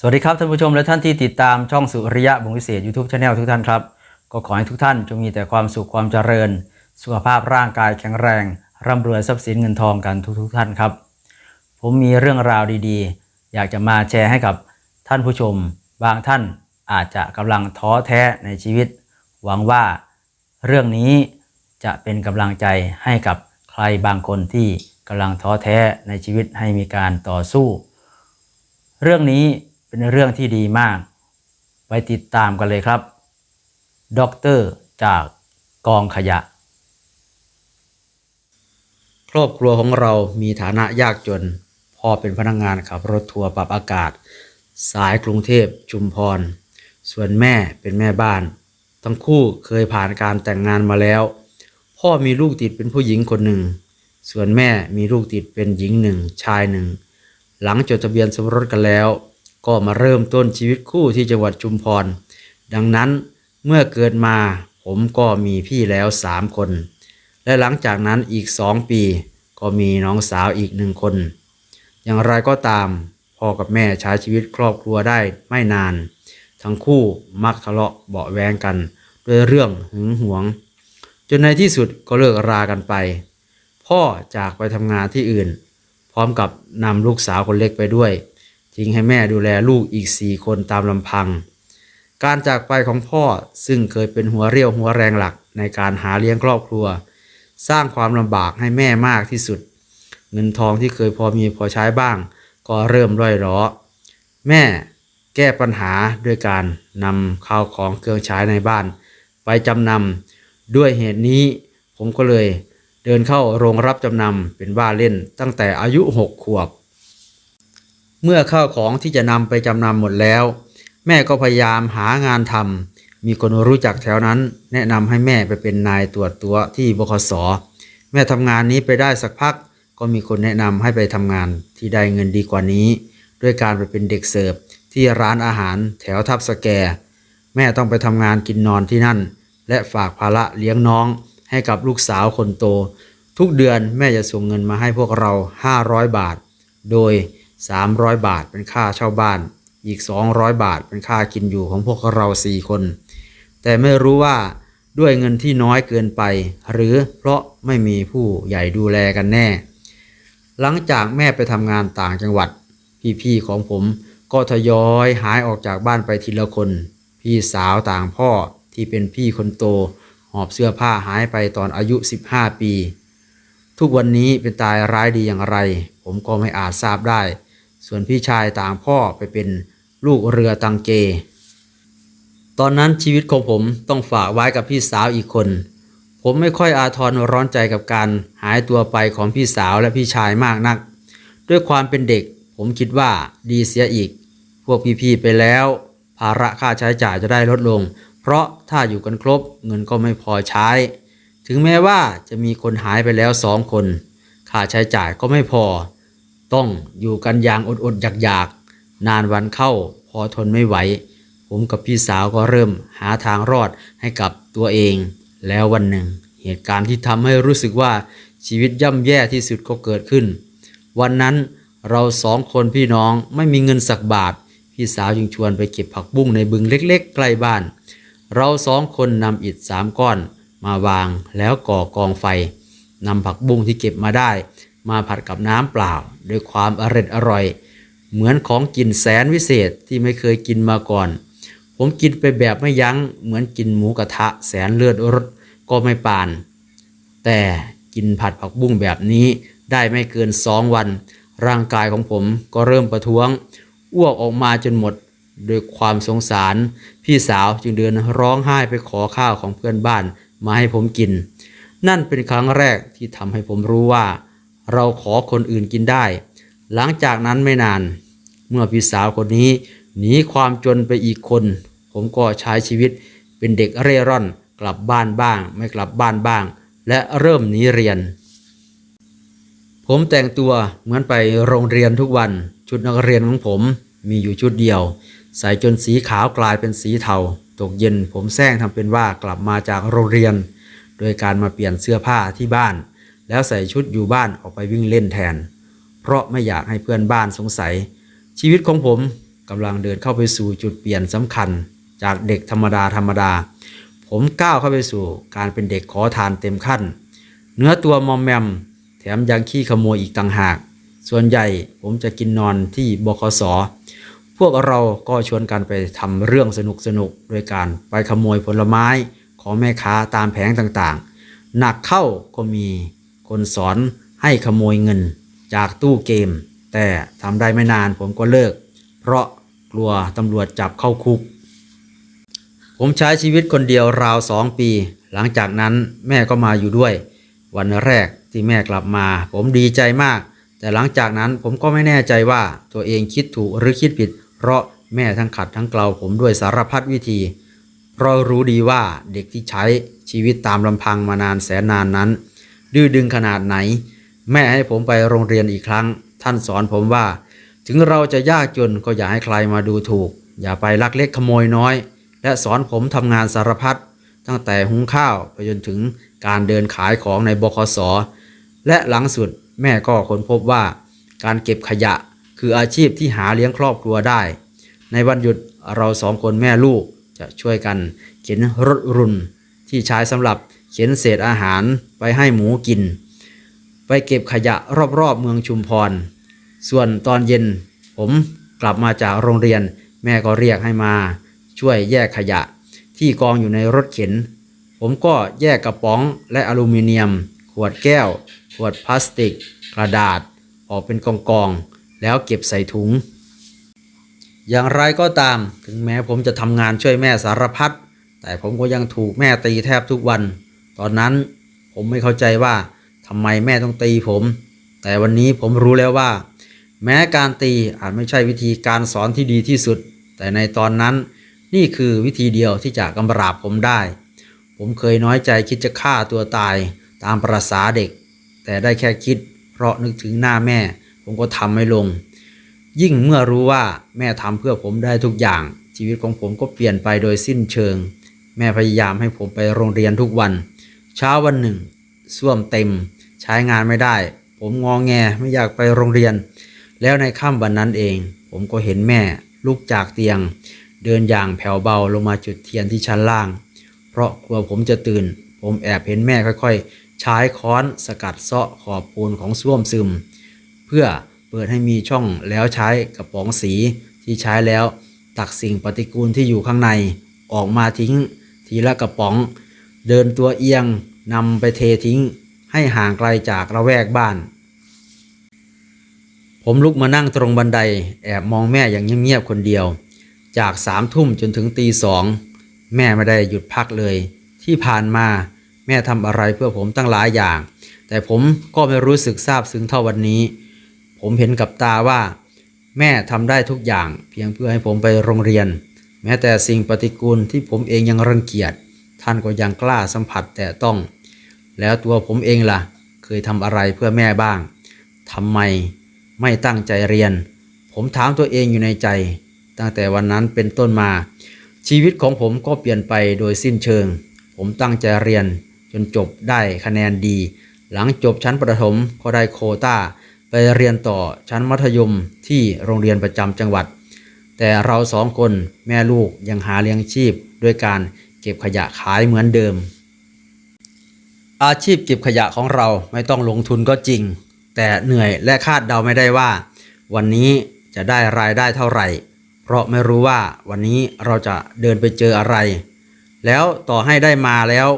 สวัสดีครับท่านผู้ชมและท่านที่ติดตามช่องสุริยะบุญวิเศษ YouTube Channel ทุกท่านครับ ก็ขอให้ทุกท่านจงมีแต่ความสุขความเจริญ สุขภาพร่างกายแข็งแรง ร่ำรวยทรัพย์สินเงินทองกันทุกๆทท่านครับ ผมมีเรื่องราวดีๆ อยากจะมาแชร์ให้กับท่านผู้ชม บางท่านอาจจะกำลังท้อแท้ในชีวิต หวังว่าเรื่องนี้จะเป็นกำลังใจให้กับใครบางคนที่กำลังท้อแท้ในชีวิตให้มีการต่อสู้ เรื่องนี้ เป็นเรื่องที่ดีมาก ไปติดตามกันเลยครับด็อกเตอร์จากกองขยะ ครอบครัวของเรามีฐานะยากจน พ่อเป็นพนักงงานขับรถทัวร์ปรับอากาศ สายกรุงเทพชุมพร ส่วนแม่เป็นแม่บ้าน ทั้งคู่เคยผ่านการแต่งงานมาแล้ว พ่อมีลูกติดเป็นผู้หญิงคนหนึ่ง ส่วนแม่มีลูกติดเป็นหญิงหนึ่งชายหนึ่ง หลังจดทะเบียนสมรสกันแล้ว ก็มาเริ่มต้นชีวิตคู่ที่จังหวัดชุมพร ดังนั้นเมื่อเกิดมาผมก็มีพี่แล้วสามคน และหลังจากนั้นอีกสองปี ก็มีน้องสาวอีกหนึ่งคน อย่างไรก็ตามพ่อกับแม่ใช้ชีวิตครอบครัวได้ไม่นาน ทั้งคู่มักทะเลาะเบาแวงกัน ด้วยเรื่องหึงหวง จนในที่สุดก็เลิกรากันไป พ่อจากไปทำงานที่อื่น พร้อมกับนำลูกสาวคนเล็กไปด้วย ทิ้งให้แม่ดูแลลูกอีกสี่คนตามลำพัง การจากไปของพ่อซึ่งเคยเป็นหัวเรี่ยวหัวแรงหลักในการหาเลี้ยงครอบครัว สร้างความลำบากให้แม่มากที่สุด เงินทองที่เคยพอมีพอใช้บ้าง ก็เริ่มร่อยหรอแม่แก้ปัญหาด้วยการนำข้าวของเครื่องใช้ในบ้าน ไปจำนำด้วยเหตุนี้ผมก็เลยเดินเข้าโรงรับจำนำเป็นว่าเล่นตั้งแต่อายุหกขวบ เมื่อข้าวของที่จะนำไปจำนำหมดแล้ว แม่ก็พยายามหางานทำมีคนรู้จักแถวนั้น แนะนำให้แม่ไปเป็นนายตรวจตัวที่บคส แม่ทำงานนี้ไปได้สักพัก ก็มีคนแนะนำให้ไปทำงานที่ได้เงินดีกว่านี้ ด้วยการไปเป็นเด็กเสิร์ฟที่ร้านอาหารแถวทับสแก แม่ต้องไปทำงานกินนอนที่นั่น และฝากภาระเลี้ยงน้องให้กับลูกสาวคนโต ทุกเดือนแม่จะส่งเงินมาให้พวกเรา 500 บาท โดย 300 บาทเป็นค่าเช่าบ้าน อีก 200 บาทเป็นค่ากินอยู่ของพวกเราสี่คน แต่ไม่รู้ว่าด้วยเงินที่น้อยเกินไป หรือเพราะไม่มีผู้ใหญ่ดูแลกันแน่ หลังจากแม่ไปทำงานต่างจังหวัด พี่ๆของผมก็ทยอยหายออกจากบ้านไปทีละคน พี่สาวต่างพ่อที่เป็นพี่คนโต หอบเสื้อผ้าหายไปตอนอายุ 15 ปี ทุกวันนี้เป็นตายร้ายดีอย่างไร ผมก็ไม่อาจทราบได้ ส่วนพี่ชายต่างพ่อไปเป็นลูกเรือตังเก ตอนนั้นชีวิตของผมต้องฝากไว้กับพี่สาวอีกคน ผมไม่ค่อยอาทรร้อนใจกับการหายตัวไปของพี่สาวและพี่ชายมากนัก ด้วยความเป็นเด็กผมคิดว่าดีเสียอีก พวกพี่ๆไปแล้ว ภาระค่าใช้จ่ายจะได้ลดลง เพราะถ้าอยู่กันครบเงินก็ไม่พอใช้ ถึงแม้ว่าจะมีคนหายไปแล้วสองคน ค่าใช้จ่ายก็ไม่พอ ต้องอยู่กันอย่างอดๆอยากๆ นานวันเข้าพอทนไม่ไหว ผมกับพี่สาวก็เริ่มหาทางรอดให้กับตัวเอง แล้ววันหนึ่ง เหตุการณ์ที่ทำให้รู้สึกว่าชีวิตย่ำแย่ที่สุดก็เกิดขึ้น วันนั้นเราสองคนพี่น้องไม่มีเงินสักบาท พี่สาวจึงชวนไปเก็บผักบุ้งในบึงเล็กๆ ใกล้บ้าน เราสองคนนำอิฐสามก้อนมาวางแล้วก่อกองไฟนำผักบุ้งที่เก็บมาได้ มาผัดกับน้ำเปล่าด้วยความอร่อยอร่อย เหมือนของกินแสนวิเศษที่ไม่เคยกินมาก่อน ผมกินไปแบบไม่ยัง้งเหมือนกินหมูกระทะแสนเลือดรสก็ไม่ปาน แต่กินผัดผักบุ้งแบบนี้ได้ไม่เกินสองวัน ร่างกายของผมก็เริ่มประท้วง อ้วกออกมาจนหมดด้วยความสงสาร พี่สาวจึงเดินร้องไห้ไปขอข้าวของเพื่อนบ้านมาให้ผมกิน นั่นเป็นครั้งแรกที่ทำให้ผมรู้ว่า เราขอคนอื่นกินได้ หลังจากนั้นไม่นาน เมื่อพี่สาวคนนี้หนีความจนไปอีกคน ผมก็ใช้ชีวิตเป็นเด็กเร่ร่อนกลับบ้านบ้าง ไม่กลับบ้านบ้าง และเริ่มหนีเรียน ผมแต่งตัวเหมือนไปโรงเรียนทุกวัน ชุดนักเรียนของผมมีอยู่ชุดเดียว ใส่จนสีขาวกลายเป็นสีเทาตกเย็นผมแซงทำเป็นว่ากลับมาจากโรงเรียน โดยการมาเปลี่ยนเสื้อผ้าที่บ้าน แล้วใส่ชุดอยู่บ้านออกไปวิ่งเล่นแทน เพราะไม่อยากให้เพื่อนบ้านสงสัย ชีวิตของผมกำลังเดินเข้าไปสู่จุดเปลี่ยนสำคัญ จากเด็กธรรมดาธรรมดา ผมก้าวเข้าไปสู่การเป็นเด็กขอทานเต็มขั้น เนื้อตัวมอมแมม แถมยังขี้ขโมยอีกต่างหาก ส่วนใหญ่ผมจะกินนอนที่บคสพวกเราก็ชวนกันไปทำเรื่องสนุกสนุกๆโดยการไปขโมยผลไม้ของแม่ค้าตามแผงต่างๆ หนักเข้าก็มี คนสอนให้ขโมยเงินจากตู้เกม แต่ทำได้ไม่นานผมก็เลิก เพราะกลัวตำรวจจับเข้าคุก ผมใช้ชีวิตคนเดียวราวสองปี หลังจากนั้นแม่ก็มาอยู่ด้วย วันแรกที่แม่กลับมา ผมดีใจมาก แต่หลังจากนั้นผมก็ไม่แน่ใจว่าตัวเองคิดถูกหรือคิดผิด เพราะแม่ทั้งขัดทั้งเกลาผมด้วยสารพัดวิธี เพราะรู้ดีว่าเด็กที่ใช้ชีวิตตามลำพังมานานแสนนานนั้น ดื้อดึงขนาดไหน แม่ให้ผมไปโรงเรียนอีกครั้ง ท่านสอนผมว่า ถึงเราจะยากจนก็อย่าให้ใครมาดูถูก อย่าไปลักเล็กขโมยน้อย และสอนผมทำงานสารพัดตั้งแต่หุงข้าวไปจนถึงการเดินขายของในบคสและหลังสุดแม่ก็ค้นพบว่า การเก็บขยะคืออาชีพที่หาเลี้ยงครอบครัวได้ ในวันหยุดเราสองคนแม่ลูกจะช่วยกันเข็นรถรุนที่ใช้สำหรับ ข็นเศษอาหารไปให้หมูกิน ไปเก็บขยะรอบๆเมืองชุมพร ส่วนตอนเย็น ผมกลับมาจากโรงเรียน แม่ก็เรียกให้มา ช่วยแยกขยะ ที่กองอยู่ในรถเข็น ผมก็แยกกระป๋องและอลูมิเนียม ขวดแก้ว ขวดพลาสติก กระดาษ ออกเป็นกองๆแล้วเก็บใส่ถุง อย่างไรก็ตามถึงแม้ผมจะทำงานช่วยแม่สารพัดแต่ผมก็ยังถูกแม่ตีแทบทุกวัน ตอนนั้นผมไม่เข้าใจว่าทำไมแม่ต้องตีผม แต่วันนี้ผมรู้แล้วว่า แม้การตีอาจไม่ใช่วิธีการสอนที่ดีที่สุด แต่ในตอนนั้นนี่คือวิธีเดียวที่จะกำราบผมได้ ผมเคยน้อยใจคิดจะฆ่าตัวตายตามประษาเด็ก แต่ได้แค่คิด เพราะนึกถึงหน้าแม่ ผมก็ทำไม่ลง ยิ่งเมื่อรู้ว่าแม่ทำเพื่อผมได้ทุกอย่าง ชีวิตของผมก็เปลี่ยนไปโดยสิ้นเชิง แม่พยายามให้ผมไปโรงเรียนทุกวัน เช้าวันหนึ่งส้วมเต็มใช้งานไม่ได้ ผมงองแงไม่อยากไปโรงเรียน แล้วในค่ำวันนั้นเอง ผมก็เห็นแม่ลุกจากเตียง เดินอย่างแผ่วเบาลงมาจุดเทียนที่ชั้นล่าง เพราะกลัวผมจะตื่น ผมแอบเห็นแม่ค่อยๆ ใช้ค้อนสกัดเซาะขอบปูนของส้วมซึม เพื่อเปิดให้มีช่องแล้วใช้กระป๋องสีที่ใช้แล้ว ตักสิ่งปฏิกูลที่อยู่ข้างในออกมาทิ้งทีละกระป๋อง เดินตัวเอียงนำไปเททิ้งให้ห่างไกลจากระแวกบ้าน ผมลุกมานั่งตรงบันไดแอบมองแม่อย่างเงียบๆคนเดียว จากสามทุ่มจนถึงตีสองแม่ไม่ได้หยุดพักเลย ที่ผ่านมาแม่ทำอะไรเพื่อผมตั้งหลายอย่าง แต่ผมก็ไม่รู้สึกซาบซึ้งเท่าวันนี้ ผมเห็นกับตาว่า แม่ทำได้ทุกอย่าง เพียงเพื่อให้ผมไปโรงเรียน แม้แต่สิ่งปฏิกูลที่ผมเองยังรังเกียจ ท่านก็ยังกล้าสัมผัสแต่ต้อง แล้วตัวผมเองล่ะ เคยทำอะไรเพื่อแม่บ้างทำไมไม่ตั้งใจเรียน ผมถามตัวเองอยู่ในใจ ตั้งแต่วันนั้นเป็นต้นมา ชีวิตของผมก็เปลี่ยนไปโดยสิ้นเชิง ผมตั้งใจเรียนจนจบได้คะแนนดี หลังจบชั้นประถมก็ได้โคต้า ไปเรียนต่อชั้นมัธยมที่โรงเรียนประจำจังหวัด แต่เราสองคนแม่ลูกยังหาเลี้ยงชีพด้วยการ ก็บขยะขายเหมือนเดิม อาชีพเก็บขยะของเราไม่ต้องลงทุนก็จริง แต่เหนื่อยและคาดเดาไม่ได้ว่า วันนี้จะได้รายได้เท่าไหร่ เพราะไม่รู้ว่าวันนี้เราจะเดินไปเจออะไร แล้วต่อให้ได้มาแล้ว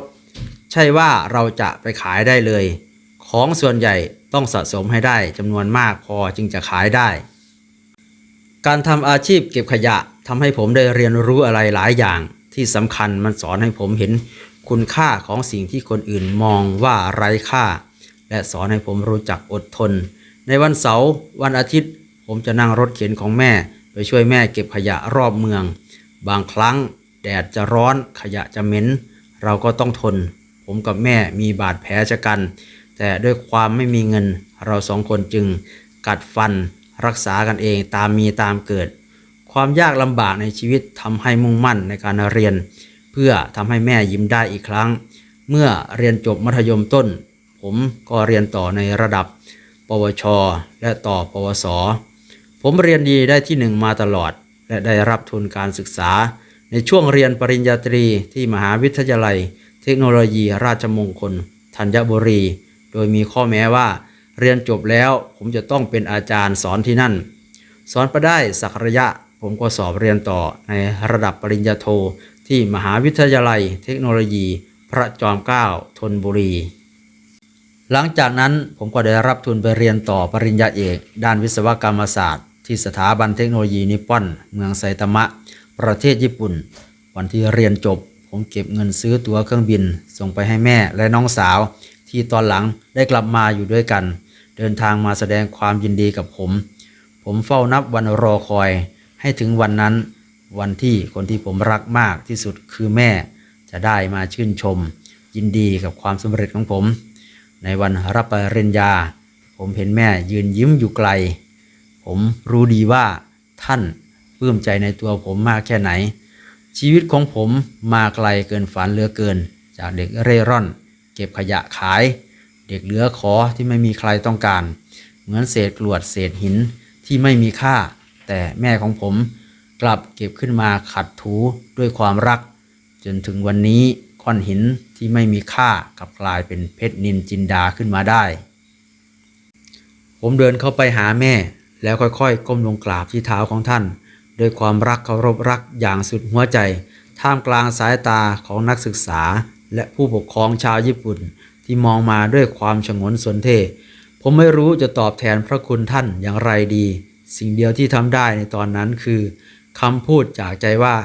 ใช่ว่าเราจะไปขายได้เลย ของส่วนใหญ่ต้องสะสมให้ได้จำนวนมากพอจึงจะขายได้ การทำอาชีพเก็บขยะทำให้ผมได้เรียนรู้อะไรหลายอย่าง ที่สำคัญมันสอนให้ผมเห็นคุณค่าของสิ่งที่คนอื่นมองว่าไร้ค่า และสอนให้ผมรู้จักอดทน ในวันเสาร์วันอาทิตย์ ผมจะนั่งรถเข็นของแม่ ไปช่วยแม่เก็บขยะรอบเมือง บางครั้งแดดจะร้อนขยะจะเหม็นเราก็ต้องทน ผมกับแม่มีบาดแผลชะกัน แต่ด้วยความไม่มีเงิน เราสองคนจึงกัดฟันรักษากันเองตามมีตามเกิด ความยากลำบากในชีวิตทำให้มุ่งมั่นในการเรียน เพื่อทำให้แม่ยิ้มได้อีกครั้ง เมื่อเรียนจบมัธยมต้น ผมก็เรียนต่อในระดับ ปวช และต่อปวส ผมเรียนดีได้ที่หนึ่งมาตลอด และได้รับทุนการศึกษา ในช่วงเรียนปริญญาตรีที่มหาวิทยาลัย เทคโนโลยีราชมงคล ธัญบุรี โดยมีข้อแม้ว่า เรียนจบแล้วผมจะต้องเป็นอาจารย์สอนที่นั่น สอนไปได้สักระยะ ผมก็สอบเรียนต่อในระดับปริญญาโทที่มหาวิทยาลัยเทคโนโลยี พระจอมเกล้าธนบุรี หลังจากนั้นผมก็ได้รับทุนไปเรียนต่อปริญญาเอก ด้านวิศวกรรมศาสตร์ ที่สถาบันเทคโนโลยีนิปปอนเมืองไซตามะ ประเทศญี่ปุ่น วันที่เรียนจบ ผมเก็บเงินซื้อตั๋วเครื่องบิน ส่งไปให้แม่และน้องสาว ที่ตอนหลังได้กลับมาอยู่ด้วยกัน เดินทางมาแสดงความยินดีกับผม ผมเฝ้านับวันรอคอย ให้ถึงวันนั้น วันที่คนที่ผมรักมากที่สุดคือแม่จะได้มาชื่นชม ยินดีกับความสำเร็จของผม ในวันรับปริญญา ผมเห็นแม่ยืนยิ้มอยู่ไกล ผมรู้ดีว่าท่านปลื้มใจในตัวผมมากแค่ไหน ชีวิตของผมมาไกลเกินฝันเหลือเกิน จากเด็กเร่ร่อน เก็บขยะขาย เด็กเหลือขอที่ไม่มีใครต้องการ เหมือนเศษกรวดเศษหินที่ไม่มีค่า แต่แม่ของผมกลับเก็บขึ้นมาขัดถูด้วยความรัก จนถึงวันนี้ก้อนหินที่ไม่มีค่ากลับกลายเป็นเพชรนินจินดาขึ้นมาได้ ผมเดินเข้าไปหาแม่ แล้วค่อยๆ ก้มลงกราบที่เท้าของท่านด้วยความรักเคารพรักอย่างสุดหัวใจ ท่ามกลางสายตาของนักศึกษา และผู้ปกครองชาวญี่ปุ่น ที่มองมาด้วยความฉงนสนเท ผมไม่รู้จะตอบแทนพระคุณท่านอย่างไรดี สิ่งเดียวที่ทำได้ในตอนนั้นคือคำพูดจากใจว่า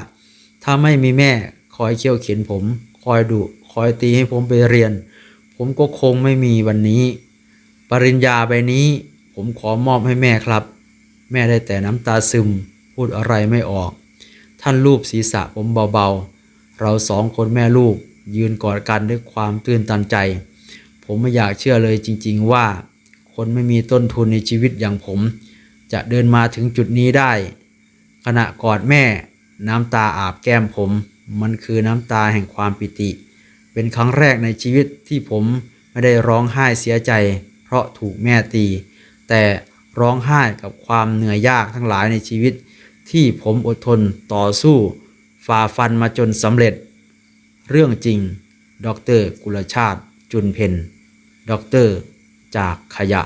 ถ้าไม่มีแม่คอยเคี่ยวเข็นผม คอยดุคอยตีให้ผมไปเรียน ผมก็คงไม่มีวันนี้ ปริญญาใบนี้ ผมขอมอบให้แม่ครับ แม่ได้แต่น้ำตาซึม พูดอะไรไม่ออก ท่านลูบศีรษะผมเบาๆ เราสองคนแม่ลูก ยืนกอดกันด้วยความตื่นตันใจ ผมไม่อยากเชื่อเลยจริง ๆว่า คนไม่มีต้นทุนในชีวิตอย่างผม จะเดินมาถึงจุดนี้ได้ ขณะกอดแม่น้ำตาอาบแก้มผม มันคือน้ำตาแห่งความปิติ เป็นครั้งแรกในชีวิตที่ผมไม่ได้ร้องไห้เสียใจ เพราะถูกแม่ตี แต่ร้องไห้กับความเหนื่อยยากทั้งหลายในชีวิต ที่ผมอดทนต่อสู้ฝ่าฟันมาจนสำเร็จ เรื่องจริง ดร กุลชาติจุนเพนด็อกเตอร์จากขยะ